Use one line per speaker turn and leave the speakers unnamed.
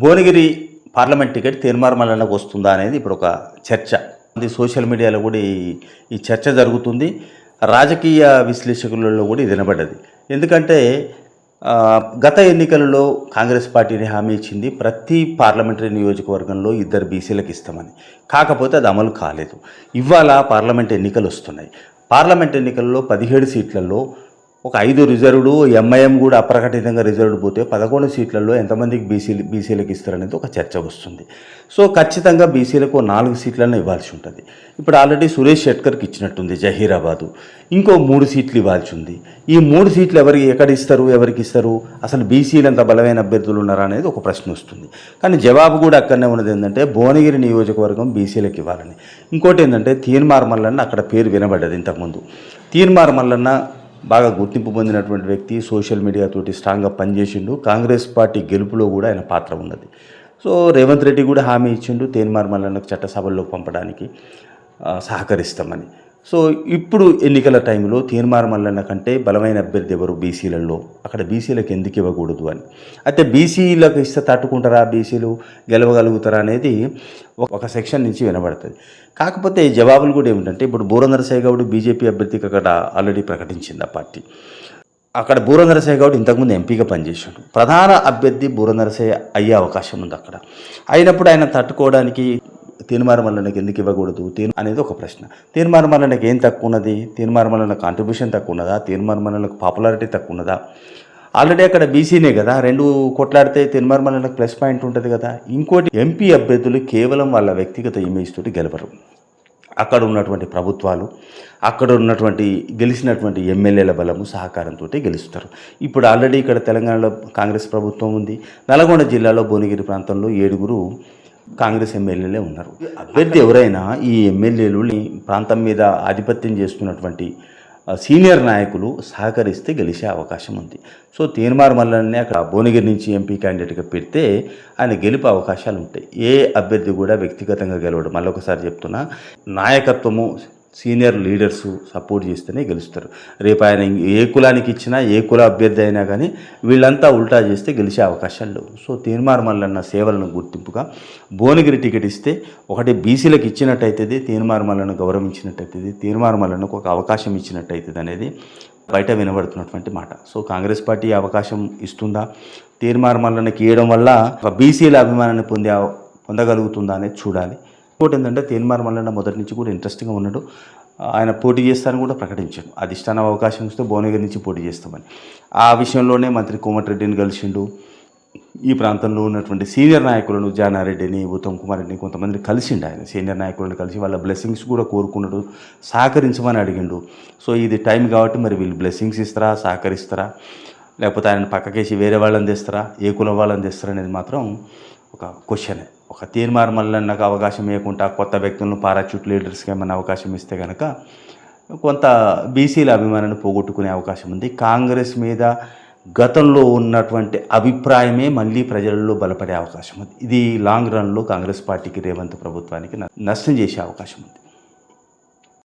Bhuvanagiri parliament ticket తీర్మార్మలనకు వస్తుందా అనేది ఇప్పుడు ఒక చర్చ. అది సోషల్ మీడియాలో కూడా ఈ ఈ చర్చ జరుగుతుంది. రాజకీయ విశ్లేషకులలో కూడా ఇది వినబడ్డది. ఎందుకంటే గత ఎన్నికలలో కాంగ్రెస్ పార్టీని హామీ ఇచ్చింది ప్రతి పార్లమెంటరీ నియోజకవర్గంలో ఇద్దరు బీసీలకు ఇస్తామని. కాకపోతే అది అమలు కాలేదు. ఇవాళ పార్లమెంట్ ఎన్నికలు వస్తున్నాయి. పార్లమెంట్ ఎన్నికల్లో పదిహేడు సీట్లలో ఒక ఐదు రిజర్వ్డు ఎంఐఎం కూడా అప్రకటితంగా రిజర్వ్డ్ పోతే పదకొండు సీట్లలో ఎంతమందికి బీసీలు బీసీలకు ఇస్తారనేది ఒక చర్చ వస్తుంది. సో ఖచ్చితంగా బీసీలకు నాలుగు సీట్లను ఇవ్వాల్సి ఉంటుంది. ఇప్పుడు ఆల్రెడీ సురేష్ షెట్కర్కి ఇచ్చినట్టుంది జహీరాబాదు. ఇంకో మూడు సీట్లు ఇవ్వాల్సి ఉంది. ఈ మూడు సీట్లు ఎవరికి ఎక్కడ ఇస్తారు ఎవరికి ఇస్తారు? అసలు బీసీలు ఎంత బలమైన అభ్యర్థులు ఉన్నారా అనేది ఒక ప్రశ్న వస్తుంది. కానీ జవాబు కూడా అక్కడనే ఉన్నది ఏంటంటే భువనగిరి నియోజకవర్గం బీసీలకు ఇవ్వాలని. ఇంకోటి ఏంటంటే తీన్మార్ మల్లన్న అక్కడ పేరు వినబడ్డది ఇంతకుముందు. తీన్మార్ మల్లన్న బాగా గుర్తింపు పొందినటువంటి వ్యక్తి సోషల్ మీడియా తోటి స్ట్రాంగ్గా పనిచేసిండు. కాంగ్రెస్ పార్టీ గెలుపులో కూడా ఆయన పాత్ర ఉన్నది. సో రేవంత్ రెడ్డి కూడా హామీ ఇచ్చిండు. తేన్మార్ మల్లన్నకు చట్టసభల్లోకి పంపడానికి సహకరిస్తామని. సో ఇప్పుడు ఎన్నికల టైంలో తీర్మార్ మల్లన్న కంటే బలమైన అభ్యర్థి ఎవరు? బీసీలలో. అక్కడ బీసీలకు ఎందుకు ఇవ్వకూడదు అని. అయితే బీసీలకు ఇస్తే తట్టుకుంటారా బీసీలు? గెలవగలుగుతారా అనేది ఒక- సెక్షన్ నుంచి వినబడుతుంది. కాకపోతే ఈ జవాబులు కూడా ఏమిటంటే ఇప్పుడు బూరందరసాయి గౌడ్ బీజేపీ అభ్యర్థికి అక్కడ ఆల్రెడీ ప్రకటించింది ఆ పార్టీ. అక్కడ బూరందరసాయి గౌడ్ ఇంతకుముందు ఎంపీగా పనిచేశాడు. ప్రధాన అభ్యర్థి బూర అయ్యే అవకాశం ఉంది అక్కడ. అయినప్పుడు ఆయన తట్టుకోవడానికి తీర్మార మల్లనకి ఎందుకు ఇవ్వకూడదు? తీర్ అనేది ఒక ప్రశ్న. తీర్మార మల్లనకి ఏం తక్కువ ఉన్నది తీర్మార మల్లన కాంట్రిబ్యూషన్ తక్కువ ఉన్నదా తీర్మార మల్లనకు పాపులారిటీ తక్కువ ఉన్నదా ఆల్రెడీ అక్కడ బీసీనే కదా? రెండు కొట్లాడితే తీర్మార ప్లస్ పాయింట్ ఉంటుంది కదా? ఇంకోటి ఎంపీ అభ్యర్థులు కేవలం వాళ్ళ వ్యక్తిగత ఇమేజ్ తోటి గెలవరు. అక్కడ ఉన్నటువంటి ప్రభుత్వాలు అక్కడ ఉన్నటువంటి గెలిచినటువంటి ఎమ్మెల్యేల బలము సహకారంతో గెలుస్తారు. ఇప్పుడు ఆల్రెడీ ఇక్కడ తెలంగాణలో కాంగ్రెస్ ప్రభుత్వం ఉంది. నల్గొండ జిల్లాలో భువనగిరి ప్రాంతంలో ఏడుగురు కాంగ్రెస్ ఎమ్మెల్యేలే ఉన్నారు. అభ్యర్థి ఎవరైనా ఈ ఎమ్మెల్యేలు ప్రాంతం మీద ఆధిపత్యం చేస్తున్నటువంటి సీనియర్ నాయకులు సహకరిస్తే గెలిచే అవకాశం ఉంది. సో తీర్మార్ మల్లన్నే అక్కడ భువనగిరి నుంచి ఎంపీ క్యాండిడేట్గా పెడితే ఆయన గెలుపు అవకాశాలు ఉంటాయి. ఏ అభ్యర్థి కూడా వ్యక్తిగతంగా గెలవడు. మళ్ళీ ఒకసారి చెప్తున్నా నాయకత్వము సీనియర్ లీడర్స్ సపోర్ట్ చేస్తేనే గెలుస్తారు. రేపు ఆయన ఏ కులానికి ఇచ్చినా ఏ కుల అభ్యర్థి అయినా కానీ వీళ్ళంతా ఉల్టా చేస్తే గెలిచే అవకాశాలు లేవు. సో తీర్మార్ మల్లన్న సేవలను గుర్తింపుగా భువనగిరి టికెట్ ఇస్తే ఒకటి బీసీలకు ఇచ్చినట్టయితుంది తీర్మార్ గౌరవించినట్టయితే గౌరవించినట్టయితుంది తీర్మార్ ఒక అవకాశం ఇచ్చినట్టయితుంది అనేది బయట వినబడుతున్నటువంటి మాట. సో కాంగ్రెస్ పార్టీ అవకాశం ఇస్తుందా? తీర్మార్ మల్లన్నకి ఇవ్వడం వల్ల ఒక బీసీల అభిమానాన్ని పొందే పొందగలుగుతుందా అనేది చూడాలి. ఇంకోటి ఏంటంటే తేన్మార్ మల్లన్న మొదటి నుంచి కూడా ఇంట్రెస్టింగ్గా ఉన్నాడు. ఆయన పోటీ చేస్తారని కూడా ప్రకటించాడు అధిష్టాన అవకాశం ఇస్తే భువనగిరి నుంచి పోటీ చేస్తామని. ఆ విషయంలోనే మంత్రి కోమటిరెడ్డిని కలిసిండు. ఈ ప్రాంతంలో ఉన్నటువంటి సీనియర్ నాయకులను జానారెడ్డిని ఉత్తమ్ కుమార్ రెడ్డిని కొంతమంది కలిసిండు ఆయన. సీనియర్ నాయకులను కలిసి వాళ్ళ బ్లెస్సింగ్స్ కూడా కోరుకున్నాడు. సహకరించమని అడిగిండు. సో ఇది టైం కాబట్టి మరి వీళ్ళు బ్లెస్సింగ్స్ ఇస్తారా సహకరిస్తారా? లేకపోతే ఆయన పక్కకేసి వేరే వాళ్ళని తెస్తారా? ఏ కులం వాళ్ళని తెస్తారా అనేది మాత్రం ఒక క్వశ్చనే ఒక తీర్మార్ మల్లన్నకు అవకాశం ఇవ్వకుండా కొత్త వ్యక్తులను పారాచూట్ లీడర్స్కి ఏమైనా అవకాశం ఇస్తే కనుక కొంత బీసీల అభిమానాన్ని పోగొట్టుకునే అవకాశం ఉంది. కాంగ్రెస్ మీద గతంలో ఉన్నటువంటి అభిప్రాయమే మళ్ళీ ప్రజల్లో బలపడే అవకాశం ఉంది. ఇది లాంగ్ రన్లో కాంగ్రెస్ పార్టీకి రేవంత్ ప్రభుత్వానికి నష్టం చేసే అవకాశం ఉంది.